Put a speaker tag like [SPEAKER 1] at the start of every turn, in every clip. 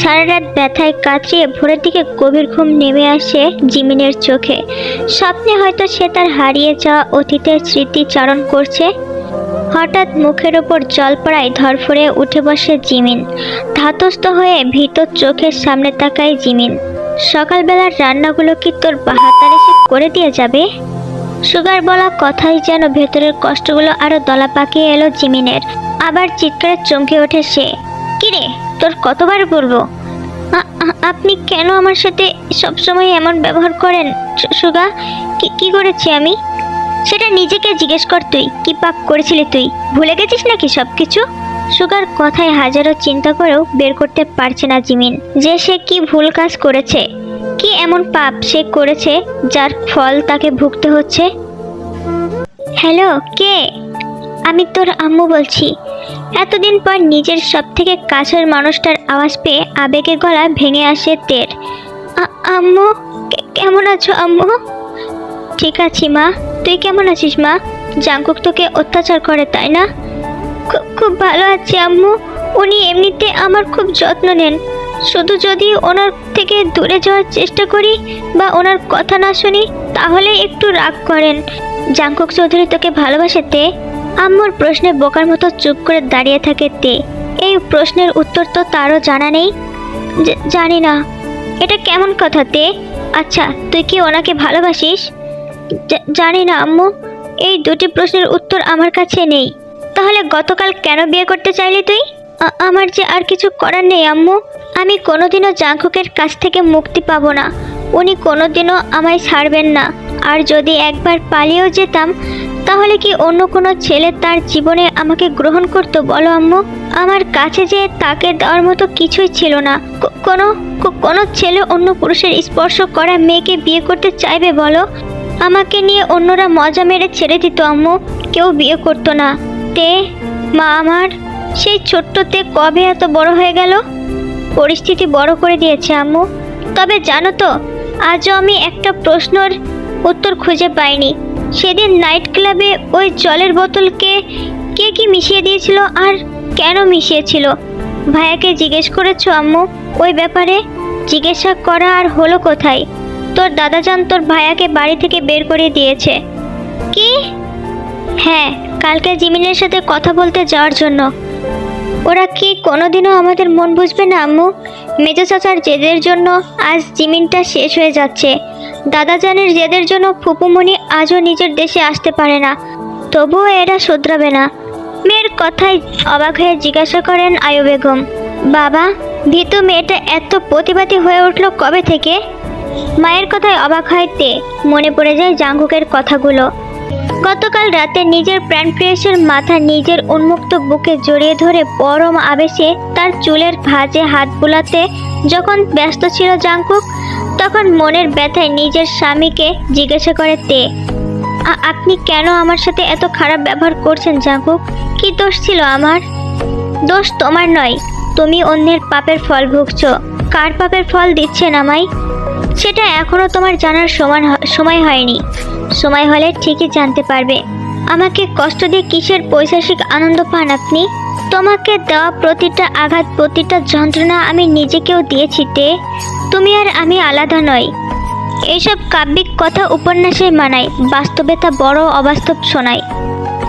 [SPEAKER 1] সারা রাত ব্যথায় কাটিয়ে ভোরের দিকে গভীর ঘুম নেমে আসে জিমিনের চোখে। স্বপ্নে হয়তো সে তার হারিয়ে যাওয়া অতীতের স্মৃতিচারণ করছে। হঠাৎ মুখের ওপর জল পড়ায় ধরফরে উঠে বসে জিমিন। ধাতস্থ হয়ে ভীত চোখের সামনে তাকায় জিমিন। সকালবেলার রান্নাগুলো কি তোর বাহাতার এসে করে দিয়ে যাবে? সুগার বলা কথাই যেন ভেতরের কষ্টগুলো আরও দলা পাকিয়ে এলো জিমিনের। আবার চিৎকারে চমকে ওঠে সে। কিরে তোর কতবার বলব? আপনি কেন আমার সাথে সবসময় এমন ব্যবহার করেন সুগা? কি কি করেছি আমি? সেটা নিজেকে জিজ্ঞেস কর তুই, কি পাপ করেছিলি তুই? ভুলে গেছিস নাকি সব কিছু সুগার কথায় হাজারো চিন্তা করেও বের করতে পারছে না জিমিন। যে সে কি ভুল কাজ করেছে, কি এমন পাপ সে করেছে, যার ফল তাকে ভুগতে হচ্ছে? হ্যালো, কে? আমি তোর আম্মু বলছি। এতদিন পর নিজের সব থেকে কাছের মানুষটার আওয়াজ পেয়ে আবেগে গলা ভেঙে আসে তের। আম্মু কেমন আছো আম্মু? ঠিক আছি মা। তুই কেমন আছিস মা? জাঙ্কুক তোকে অত্যাচার করে, তাই না? খু- খুব ভালো আছি আম্মু। উনি এমনিতে আমার খুব যত্ন নেন। শুধু যদি ওনার থেকে দূরে যাওয়ার চেষ্টা করি বা ওনার কথা না শুনি, তাহলে একটু রাগ করেন। জাঙ্কুক চৌধুরী তোকে ভালোবাসে, তে। আম্মুর প্রশ্নে বোকার মতো চুপ করে দাঁড়িয়ে থাকে তে। এই প্রশ্নের উত্তর তো তারও জানা নেই। জানি না। এটা কেমন কথা তে? আচ্ছা তুই কি ওনাকে ভালোবাসিস? জানি না আম্মু। এই দুটি প্রশ্নের উত্তর আমার কাছে নেই। তাহলে গতকাল কেন বিয়ে করতে চাইলি তুই? আমার যে আর কিছু করার নেই আম্মু। আমি কোনোদিনও জাঙ্কুকের কাছ থেকে মুক্তি পাবো না। উনি কোনোদিনও আমায় ছাড়বেন না। আর যদি একবার পালিয়েও যেতাম তাহলে কি অন্য কোনো ছেলে তার জীবনে আমাকে গ্রহণ করতো? বলো আম্মু। আমার কাছে যে তাকে দেওয়ার মতো কিছুই ছিল না। কোনো কোনো ছেলে অন্য পুরুষের স্পর্শ করা মেয়েকে বিয়ে করতে চাইবে বলো? আমাকে নিয়ে অন্যরা মজা মেরে ছেড়ে দিত আম্মু। কেউ বিয়ে করতো না। তে, মা আমার, সেই ছোট্টতে কবে এত বড় হয়ে গেল? পরিস্থিতি বড় করে দিয়েছে আম্মু। তবে জানো তো, আজও আমি একটা প্রশ্নর উত্তর খুঁজে পাইনি। সেদিন নাইট ক্লাবে ওই জলের বোতলকে কে কি মিশিয়ে দিয়েছিল আর কেন মিশিয়েছিল? ভাইয়াকে জিজ্ঞেস করেছ আম্মু? ওই ব্যাপারে জিজ্ঞাসা করা আর হলো কোথায়? তোর দাদাজান তোর ভাইয়াকে বাড়ি থেকে বের করে দিয়েছে। কি? হ্যাঁ কালকে জিমিনের সাথে কথা বলতে যাওয়ার জন্য। ওরা কি কোনোদিনও আমাদের মন বুঝবে না, আম্মু? মেজো চাচার জেদের জন্য আজ জিমিনটা শেষ হয়ে যাচ্ছে। দাদাজানের জেদের জন্য ফুপুমণি আজও নিজের দেশে আসতে পারে না। তবুও এরা শুধরাবে না। মেয়ের কথায় অবাক হয়ে জিজ্ঞাসা করেন আয়ু বেগম। বাবা, ভীতু মেয়েটা এত প্রতিবাদী হয়ে উঠল কবে থেকে? মায়ের কথায় অবাক হয় তে। মনে পড়ে যায় জাঙ্গুকের কথাগুলো। গতকাল রাতে নিজের প্রাণপ্রিয়সের মাথা নিজের উন্মুক্ত বুকে জড়িয়ে ধরে পরম আবেশে তার চুলের ভাঁজে হাত বুলাতে যখন ব্যস্ত ছিল জাঙ্কুক তখন মনের ব্যথায় নিজের স্বামীকে জিজ্ঞাসা করে তে আপনি কেন আমার সাথে এত খারাপ ব্যবহার করছেন জাঙ্কুক কি দোষ ছিল আমার? দোষ তোমার নয়, তুমি অন্যের পাপের ফল ভুগছ। কার পাপের ফল দিচ্ছেন আমায়? সেটা এখনও তোমার জানার সমান সময় হয়নি। সময় হলে ঠিকই জানতে পারবে। আমাকে কষ্ট দিয়ে কিসের পৈশাসিক আনন্দ পান আপনি? তোমাকে দেওয়া প্রতিটা আঘাত, প্রতিটা যন্ত্রণা আমি নিজেকেও দিয়েছি তে। তুমি আর আমি আলাদা নই। এইসব কাব্যিক কথা উপন্যাসে মানায়, বাস্তবে তা বড় অবাস্তব শোনায়।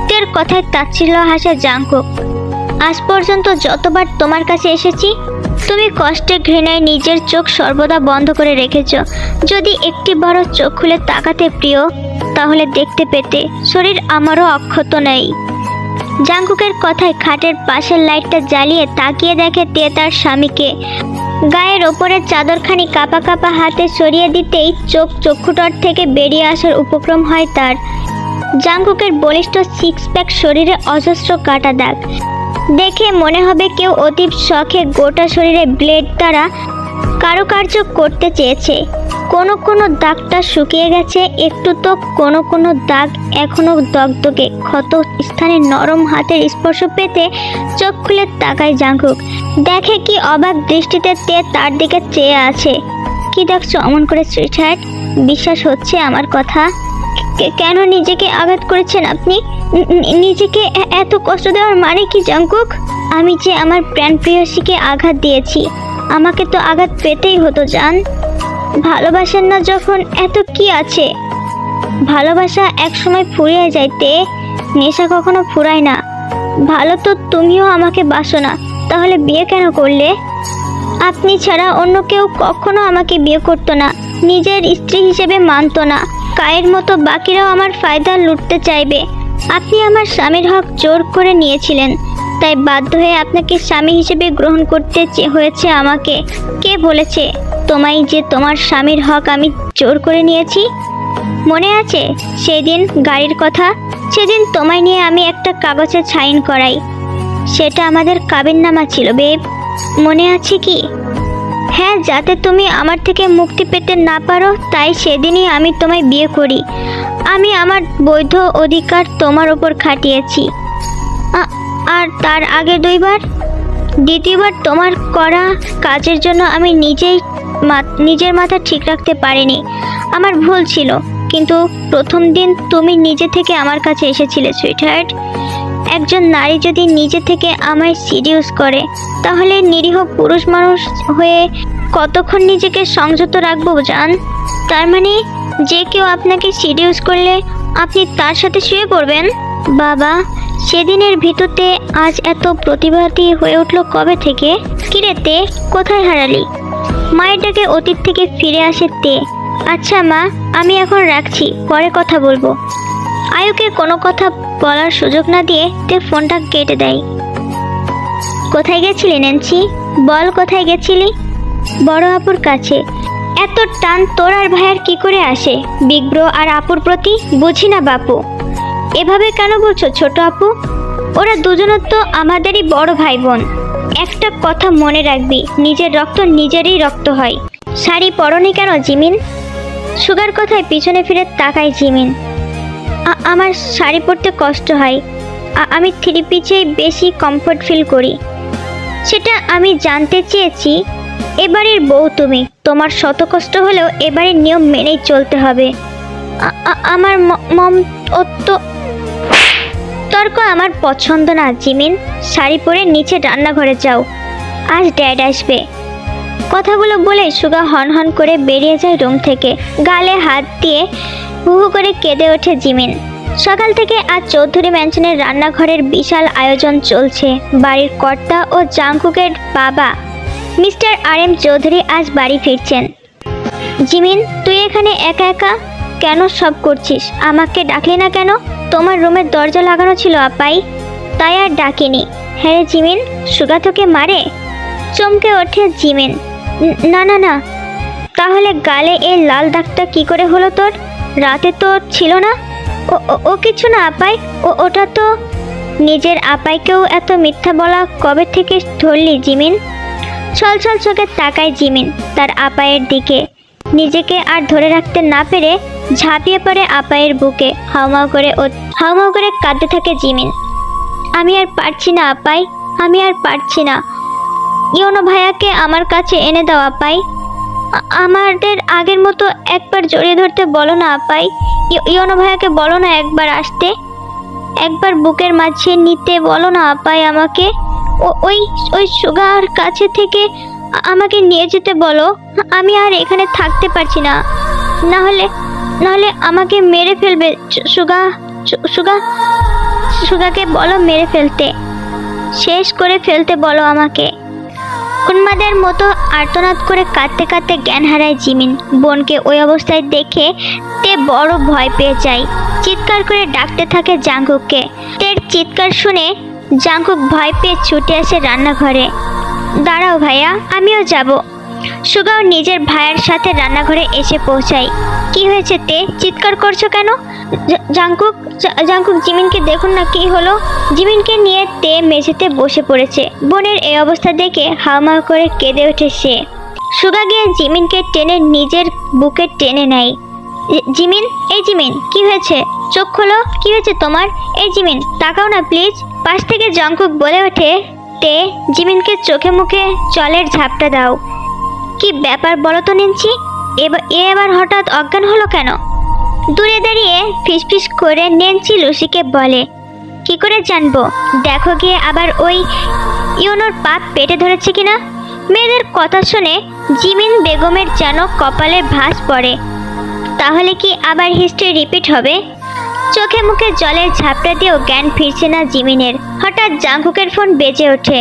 [SPEAKER 1] তের কথায় তাচ্ছিল্য হাসে জাঙ্কুক আজ পর্যন্ত যতবার তোমার কাছে এসেছি তুমি কষ্টে ঘৃণায় নিজের চোখ সর্বদা বন্ধ করে রেখেছ। যদি একটি বড় চোখ খুলে তাকাতে প্রিয়, তাহলে দেখতে পেতে শরীর আমারও অক্ষত নেই। জাঙ্কুকের কথায় খাটের পাশের লাইটটা জ্বালিয়ে তাকিয়ে দেখে তে তার স্বামীকে। গায়ের ওপরের চাদরখানি কাপা কাপা হাতে সরিয়ে দিতেই চোখ চক্ষুটর থেকে বেরিয়ে আসার উপক্রম হয় তার। জাঙ্কুকের বলিষ্ঠ সিক্স প্যাক শরীরে অজস্র কাটা দাগ। দেখে মনে হবে কেউ অতীব শখে গোটা শরীরে ব্লেড দ্বারা কারুকার্য করতে চেয়েছে। কোনো কোনো দাগটা শুকিয়ে গেছে, একটু তো কোনো কোনো দাগ এখনও দগদগে। ক্ষত স্থানে নরম হাতের স্পর্শ পেতে চোখ খুলে তাকায় জাঙ্কুক। দেখে কি অবাক দৃষ্টিতে তে তার দিকে চেয়ে আছে। কি দেখছ, অমন করে সুইটহার্ট বিশ্বাস হচ্ছে আমার কথা? কেন নিজেকে আঘাত করেছেন আপনি? নিজেকে এত কষ্ট দেওয়ার মানে কি জাঙ্কুক আমি যে আমার প্রাণ প্রেয়সীকে আঘাত দিয়েছি, আমাকে তো আঘাত পেতেই হতো, জান। ভালোবাসেন না যখন, এত কি আছে? ভালোবাসা একসময় ফুরিয়ে যাইতে নেশা কখনো ফুরায় না। ভালো তো তুমিও আমাকে বাসো না, তাহলে বিয়ে কেন করলে? আপনি ছাড়া অন্য কেউ কখনো আমাকে বিয়ে করতো না, নিজের স্ত্রী হিসেবে মানতো না। কায়ের মতো বাকিরাও আমার ফায়দা লুটতে চাইবে। আপনি আমার স্বামীর হক জোর করে নিয়েছিলেন। তাই বাধ্য হয়ে আপনাকে স্বামী হিসেবে গ্রহণ করতে হয়েছে আমাকে। কে বলেছে তোমায় যে তোমার স্বামীর হক আমি জোর করে নিয়েছি? মনে আছে সেদিন গাড়ির কথা? সেদিন তোমায় নিয়ে আমি একটা কাগজে সাইন করাই। সেটা আমাদের কাবিননামা ছিল, বেব। মনে আছে কি? হ্যাঁ যাতে তুমি আমার থেকে মুক্তি পেতে না পারো, তাই সেদিনই আমি তোমায় বিয়ে করি। আমি আমার বৈধ অধিকার তোমার ওপর খাটিয়েছি। আর তার আগে দুইবার? দ্বিতীয়বার তোমার করা কাজের জন্য আমি নিজেই নিজের মাথা ঠিক রাখতে পারিনি। আমার ভুল ছিল, কিন্তু প্রথম দিন তুমি নিজে থেকে আমার কাছে এসেছিলে সুইটহার্ট একজন নারী যদি নিজে থেকে আমায় সিরিয়াস করে, তাহলে নিরীহ পুরুষ মানুষ হয়ে কতক্ষণ নিজেকে সংযত রাখব জান? তার মানে যে কেউ আপনাকে সিরিয়াস করলে আপনি তার সাথে শুয়ে পড়বেন? বাবা, সেদিনের ভিতরতে আজ এত প্রতিবাদী হয়ে উঠল কবে থেকে? কিরেতে কোথায় হারালি? মায়ের ডাকে অতীত থেকে ফিরে আসে তে। আচ্ছা মা, আমি এখন রাখছি, পরে কথা বলব। আয়ুকে কোনো কথা বলার সুযোগ না দিয়ে তে ফোনটা কেটে দেয়। কোথায় গেছিলি, ন্যান্সি? বল কোথায় গেছিলি? বড় আপুর কাছে। এত টান তোর আর ভাইয়ার কি করে আসে? বিগ্র আর আপুর প্রতি বুঝি না বাপু। এভাবে কেন বলছো ছোট আপু? ওরা দুজনের তো আমাদেরই বড় ভাই বোন একটা কথা মনে রাখবি, নিজের রক্ত নিজেরই রক্ত হয়। শাড়ি পরনি কেন জিমিন? সুগার কথায়? পিছনে ফিরে তাকায় জিমিন। আমার শাড়ি পরতে কষ্ট হয়। আমি থ্রি পিচেই বেশি কমফোর্ট ফিল করি। সেটা আমি জানতে চেয়েছি, এবারের বউ তুমি, তোমার শত কষ্ট হলেও এবারের নিয়ম মেনেই চলতে হবে। আমার মম তো তর্ক আমার পছন্দ না, জিমিন। শাড়ি পরে নিচে রান্নাঘরে যাও। আজ ড্যাড আসবে। কথাগুলো বলে সুগা হন হন করে বেরিয়ে যায় রুম থেকে। গালে হাত দিয়ে হু হু করে কেঁদে ওঠে জিমিন। সকাল থেকে আজ চৌধুরী ম্যানশনের রান্নাঘরের বিশাল আয়োজন চলছে। বাড়ির কর্তা ও জাংকুকের বাবা, মিস্টার আর এম চৌধুরী আজ বাড়ি ফিরছেন। জিমিন, তুই এখানে একা একা? কেন সব করছিস? আমাকে ডাকলি না কেন? তোমার রুমের দরজা লাগানো ছিল আপাই তাই আর ডাকিনি। হ্যাঁ জিমিন, সুগা তোকে মারে? চমকে ওঠে জিমিন। না না না। তাহলে গালে এই লাল দাগটা কি করে হলো তোর? রাতে তো ছিল না। ও, ও- কিছু না আপাই। ও, ওটা তো নিজের আপাইকেও এত মিথ্যা বলা কবে থেকে ধরলি জিমিন? ছল ছল চোখে তাকায় জিমিন তার আপায়ের দিকে। নিজেকে আর ধরে রাখতে না পেরে ঝাঁপিয়ে পড়ে আপায়ের বুকে হাউমাউ করে ও হাউমাউ করে কাঁদতে থাকে জিমিন। আমি আর পারছি না আপাই, আমি আর পারছি না। ইয়নো ভাইয়াকে আমার কাছে এনে দাও আপাই। আমাদের আগের মতো একবার জড়িয়ে ধরতে বলো না, আপাই। ইয়নো ভাইয়াকে বলো না একবার আসতে। একবার বুকের মাঝে নিতে বলো না, আপাই আমাকে। ওই ওই সুগার কাছে থেকে আমাকে নিয়ে যেতে বলো। আমি আর এখানে থাকতে পারছি না। না হলে নাহলে আমাকে মেরে ফেলবে সুগা সুগা, সুগাকে বলো মেরে ফেলতে। শেষ করে ফেলতে বলো আমাকে। উন্মাদের মতো আর্তনাদ করে কাঁদতে কাঁদতে জ্ঞান হারায় জিমিন। বোনকে ওই অবস্থায় দেখে তে বড় ভয় পেয়ে যায়। চিৎকার করে ডাকতে থাকে জাঙ্কুককে। তের চিৎকার শুনে জাঙ্কুক ভয় পেয়ে ছুটে আসে রান্নাঘরে। দাঁড়াও ভাইয়া, আমিও যাব। সুগাও নিজের ভাইয়ের সাথে রান্নাঘরে এসে পৌঁছায়। কি হয়েছে তে? চিৎকার করছ কেন? জাঙ্কুক জাঙ্কুক জিমিনকে দেখুন না কি হলো? জিমিনকে নিয়ে তে মেঝেতে বসে পড়েছে। বোনের এই অবস্থা দেখে হাওমাও করে কেঁদে ওঠে সে। সুগা গিয়ে জিমিনকে টেনে নিজের বুকে টেনে নেয়। জিমিন, এই জিমিন, কি হয়েছে? চোখ খোলো, কি হয়েছে তোমার? এই জিমিন, তাকাও না প্লিজ। পাশ থেকে জঙ্কুক বলে ওঠে, তে, জিমিনকে চোখে মুখে জলের ঝাপটা দাও। কি ব্যাপার বলো তো নিনছি এবার এ এবার হঠাৎ অজ্ঞান হলো কেন? দূরে দাঁড়িয়ে ফিসফিস করে নেন্সি লুসিকে বলে, কি করে জানব? দেখো গিয়ে আবার ওই ইউনোর পাপ পেটে ধরেছে কিনা? মেয়েদের কথা শুনে জিমিন বেগমের যেন কপালে ভাঁজ পড়ে। তাহলে কি আবার হিস্ট্রি রিপিট হবে? চোখে মুখে জলের ঝাপটা দিয়েও জ্ঞান ফিরছে না জিমিনের। হঠাৎ জাঙ্কুকের ফোন বেজে ওঠে।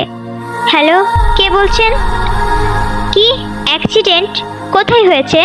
[SPEAKER 1] হ্যালো, কে বলছেন? কি? অ্যাক্সিডেন্ট কোথায় হয়েছে?